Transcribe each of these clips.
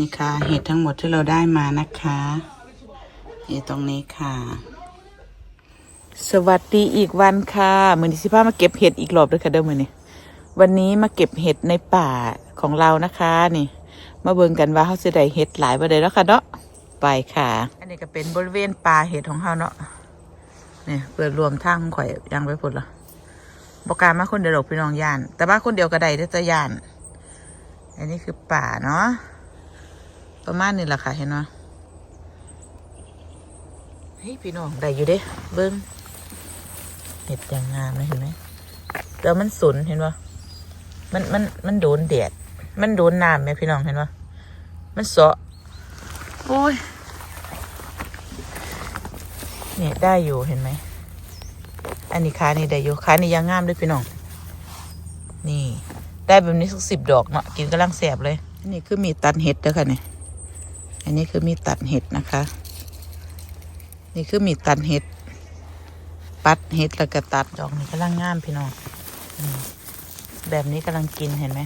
นี่ค่ะ เห็ดทั้งหมดที่เราได้มานะคะอยู่ตรงนี้ค่ะ สวัสดีอีกวันค่ะมือนี้สิพามาเก็บเห็ดอีกรอบด้วยค่ะเด้อมือนี้วันนี้มาเก็บเห็ดในป่าของเรานะคะนี่ มาเบิ่งกันว่าเขาจะได้เห็ดหลายบ่ได้แล้วค่ะเนาะไปค่ะ อันนี้ก็เป็นบริเวณป่าเห็ดของเขาเนาะนี่ยเปิดรวมทางข่อยยังไปพุ่นละบอกการมาคนเดียวหรอกพี่น้องย่าน แต่ว่าคนเดียวก็ได้เด้จะย่าน อันนี้คือป่าเนาะ ประมาณนี้แหละค่ะเห็นไหมเฮ้ยพี่น้องได้อยู่เด้เบิ้งเห็ดอย่างงามเลยเห็นไหมแล้วมันสุนเห็นปะมันมันมันโดนแดด มันโดนน้ำไหมพี่น้องเห็นปะมันเสาะโอ้ยเนี่ยได้อยู่เห็นไหม อันนี้ขานี่ได้อยู่ขานี่ยังงามด้วยพี่น้อง นี่ ได้แบบนี้สักสิบดอกเนาะกินกำลังแสบเลยนนี้คือมีตัดเห็ดเด้อค่ะเนี่ย อันนี้คือมีดตัดเห็ดนะคะ นี่คือมีดตัดเห็ด ปัดเห็ดแล้วก็ตัดดอกนี้กำลังงามพี่น้องอืมแบบนี้กำลังกินเห็นไหม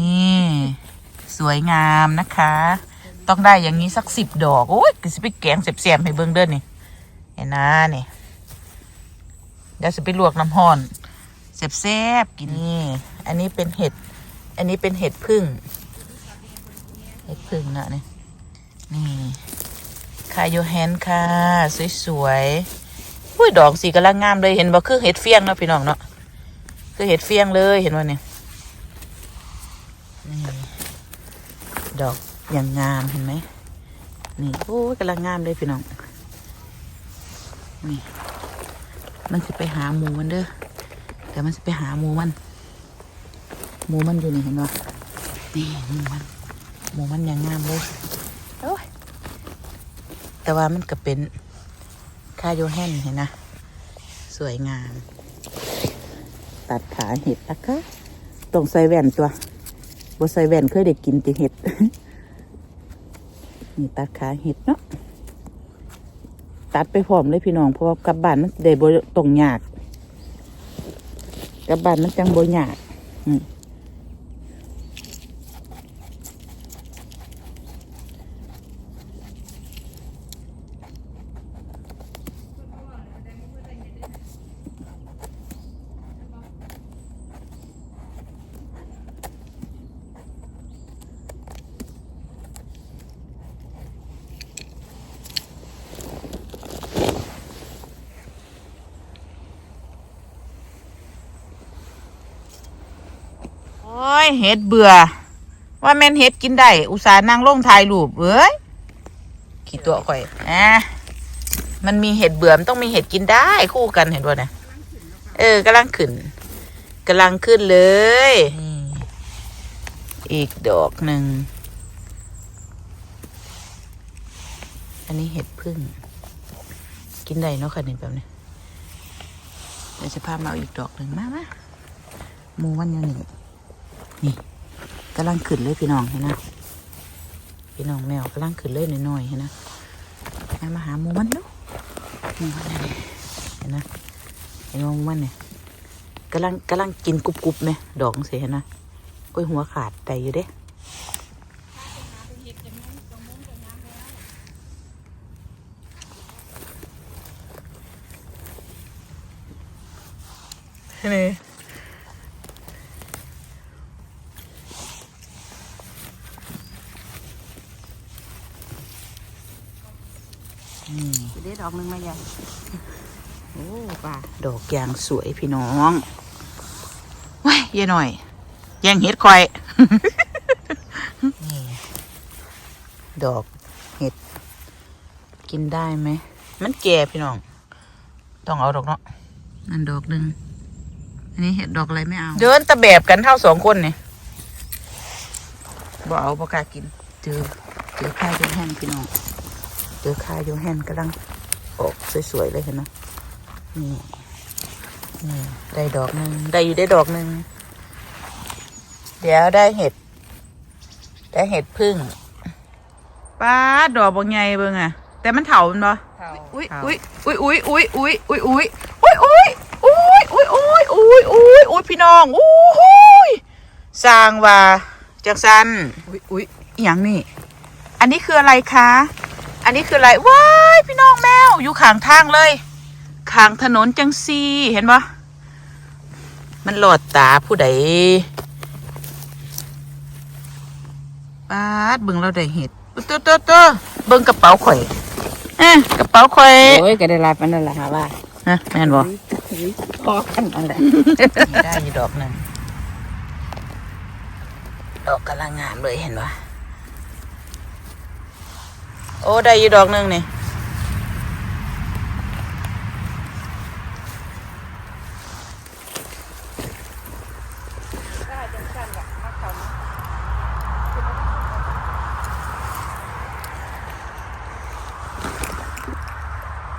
นี่สวยงามนะคะ ต้องได้อย่างนี้สักสิบดอก โอ้ยก็สิไปแกงเสียบๆให้เบิ้งเด้อนี่ เห็นนะนี่เดี๋ยวจะไปลวกน้ำห้อนแซ่บๆกินนี่ อันนี้เป็นเห็ด อันนี้เป็นเห็ดพึ่ง เห็ดพึ่งนะนี่นี่คาโยแฮนค่ะ สวยๆอุ้ยดอกสีกำลังงามเลยเห็นบ่คือเห็ดเฟียงเนาะพี่น้องเนาะคือเห็ดเฟียงเลยเห็นว่าเนี่ยนี่ดอกอย่างงามเห็นไหมนี่โอ้ยกำลังงามเลยพี่น้องนี่มันจะไปหาหมูมันเด้อแต่มันจะไปหาหมูมัน หมูมันอยู่นี่เห็นบ่นี่หมูมันหมูมันอย่างงามเลยโอ้ยแต่ว่ามันก็เป็นคาโยแฮนเห็นนะ สวยงาม ตัดขาเห็ดนะคะต้องใส่แว่นตัวบ่ใส่แว่นเคยได้กินติเห็ด นี่ตัดขาเห็ดเนาะตัดไปพร้อมเลยพี่น้องเพราะว่ากลับบ้านมันได้บ่ตรงยากกลับบ้านมันจังบ่ยากอืม โอ้ยเห็ดเบื่อ ว่าแม่นเห็ดกินได้ อุตส่าห์นั่งลงถ่ายรูปเอ้ยขี้ตัวข่อยอะมันมีเห็ดเบื่อมต้องมีเห็ดกินได้คู่กันเห็นป่ะเนี่ยเออกำลังขึ้นกำลังขึ้นเลยอีกดอกหนึ่ง อันนี้เห็ดพึ่ง กินได้เนาะค่ะนี่แบบนี้เดี๋ยวจะพามาเอาอีกดอกหนึ่งมามาหมูมันอยู่นี่ นี่กำลังขึ้นเลยพี่น้องเห็นนะพี่น้องแมวกำลังขึ้นเลยหน่อยๆเห็นนะมามาหามูมันเนาะหมูมันนี่เห็นนะเห็นมูมันเนี่ยกำลังกำลังกินกรุบๆไหมดอกเสียเห็นนะโอ้ยหัวขาดแต่อยู่เด้นี่ นี่เด็ดดอกหนึงมาใหญ่โอ้ป่าดอกยางสวยพี่น้องว้ายเย่หน่อยแย่งเห็ดคอยนี่ดอกเห็ด กินได้ไหม มันแก่พี่น้อง ต้องเอาดอกเนาะอันดอกหนึ่งอันนี้เห็ดดอกอะไรไม่เอา เดินตะแบบกันเท่าสองคนเนี่ยบ่เอาบ่กล้ากิน เจอ เจอข้าวโยแฮนพี่น้อง เจอข้าวโยแฮนกำลังออกสวยๆเลยเห็นไหมนี่นี่ได้ดอกหนึ่งได้อยู่ได้ดอกหนึ่งเดี๋ยวได้เห็ด ได้เห็ดพึ่งป้าดดอกบางไงเบิ่งอะแต่มันเถามันบ่เท่าอุ้ยอุ้ยอุ้ยอุ้ยอุ้ยอุ้ยอุ้ยอุ้ยอุ้ยอุ้ยอุ้ยอุ้ยอุ้ยอุ้ยอุ้ยอุ้ยพี่น้องอู้หูสร้างว่าจังสันอุ้ยอุ้ยอหย่างนี่อันนี้คืออะไรคะ อันนี้คืออะไรว้ายพี่น้องแมวอยู่ข้างทางเลยข้างถนนจังซีเห็นปะมันหลอดตาผู้ใดปาดเบิ่งเราได้เห็ดตัวตัวตัวเบิ่งกระเป๋าข่อยเอ๊ะกระเป๋าข่อยโอ้ยก็ได้ลายปานนั่นแหละค่ะว่าฮะแม่นบ่พอกันนั่นแหละได้อยู่ดอกหนึ่งดอกกำลังงามเลยเห็นปะ โอ้ได้อยู่ดอกหนึ่งนี่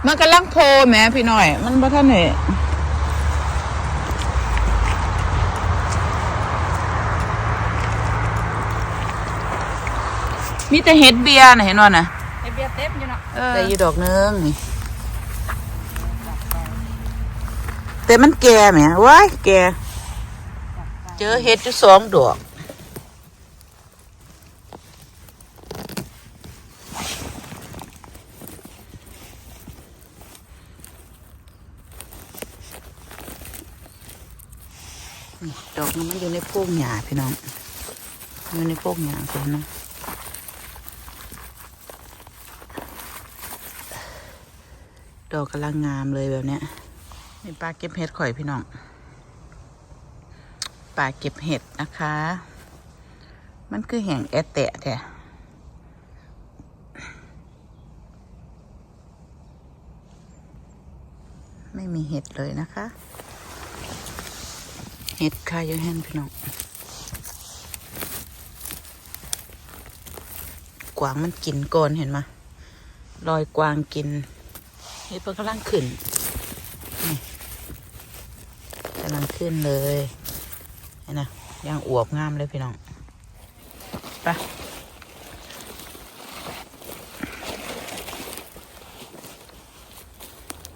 มันกำลังโพแหม่พี่หน่อย มันบ่ท่านเห็นมีแต่เห็ดเบียร์นะเห็นว่านะไอ เบียร์เต็มอยู่เนาะได้อยู่ดอกหนึงนี่แต่มันแก่แหมว้ายแก่เจอเห็ดอยู่สองดอกนี่ดอกนั้นมันอยู่ในพวกหญ้าพี่น้องอยู่ในพวกหญ้าคนนะ ดอกกำลังงามเลยแบบเนี้ยนี่ปลาเก็บเห็ดข่อยพี่น้องปลาเก็บเห็ดนะคะ มันคือแห่งแอดแตะแท้ไม่มีเห็ดเลยนะคะ เห็ดคาอยู่แห่นพี่น้องกวางมันกินก่อนเห็นไหมยรอยกวางกิน เห็ดมันกำลังขึ้นนี่กำลังขึ้นเลยเห็นนะย่างอวบงามเลยพี่น้องไป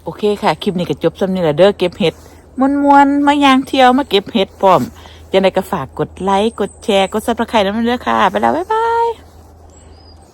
โอเคค่ะ คลิปนี้ก็จบสำนี้แหละเด้อเก็บเห็ดมวนมวนๆมายางเที่ยวมาเก็บเห็ดพร้อมจะได้ก็ฝากกดไลค์ กดแชร์ กดซับสไครต์น้ำมันเด้อค่ะ ไปแล้ว บ๊ายบาย